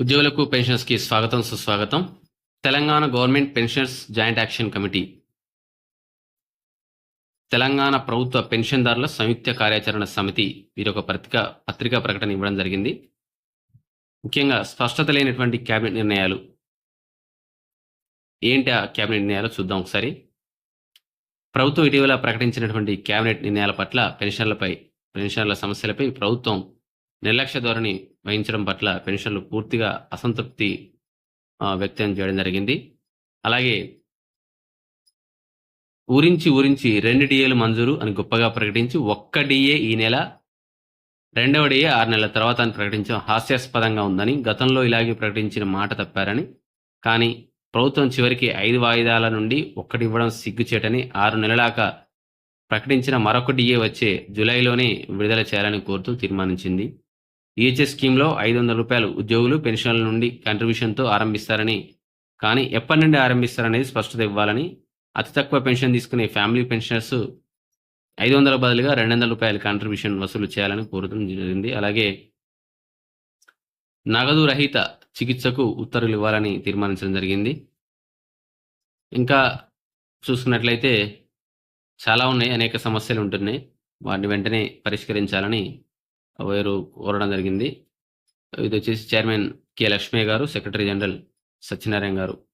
ఉద్యోగులకు పెన్షన్స్కి స్వాగతం సుస్వాగతం. Telangana government pensions joint action committee. Telangana ప్రభుత్వ పెన్షన్దారుల సంయుక్త కార్యాచరణ సమితి వీరొక ఒక పత్రిక పత్రికా ప్రకటన ఇవ్వడం జరిగింది. ముఖ్యంగా స్పష్టత లేనటువంటి కేబినెట్ నిర్ణయాలు. ఏంటి ఆ కేబినెట్ నిర్ణయాలు చూద్దాం ఒకసారి. ప్రభుత్వం ఇటీవల ప్రకటించినటువంటి కేబినెట్ నిర్ణయాల పట్ల పెన్షన్లపై పెన్షన్ల సమస్యలపై ప్రభుత్వం నిర్లక్ష్య ధోరణి వహించడం పట్ల పెన్షన్లు పూర్తిగా అసంతృప్తి వ్యక్తం చేయడం జరిగింది. అలాగే ఊరించి ఊరించి రెండు డిఏలు మంజూరు అని గొప్పగా ప్రకటించి ఒక్క డిఏ ఈ నెల రెండవ డిఏ ఆరు నెలల తర్వాత అని ప్రకటించడం హాస్యాస్పదంగా ఉందని గతంలో ఇలాగే ప్రకటించిన మాట తప్పారని. కానీ ప్రభుత్వం చివరికి ఐదు వాయిదాల నుండి ఒక్కటి ఇవ్వడం సిగ్గుచేటని ఆరు నెలలాక ప్రకటించిన మరొక డిఏ వచ్చే జూలైలోనే విడుదల చేయాలని కోరుతూ తీర్మానించింది. ఈహెచ్ఎస్ స్కీమ్లో ఐదు వందల రూపాయలు ఉద్యోగులు పెన్షన్ల నుండి కంట్రిబ్యూషన్తో ఆరంభిస్తారని కానీ ఎప్పటి నుండి ఆరంభిస్తారనేది స్పష్టత ఇవ్వాలని అతి తక్కువ పెన్షన్ తీసుకునే ఫ్యామిలీ పెన్షనర్స్ ఐదు వందల బదులుగా రెండు వందల రూపాయల కాంట్రిబ్యూషన్ వసూలు చేయాలని కోరడం జరిగింది. అలాగే నగదు రహిత చికిత్సకు ఉత్తర్వులు ఇవ్వాలని తీర్మానించడం జరిగింది. ఇంకా చూసుకున్నట్లయితే చాలా ఉన్నాయి అనేక సమస్యలు ఉంటున్నాయి. వాటిని వెంటనే పరిష్కరించాలని వైరు కోరడం జరిగింది. ఇది వచ్చేసి చైర్మన్ కె లక్ష్మయ్య గారు సెక్రటరీ జనరల్ సత్యనారాయణ గారు.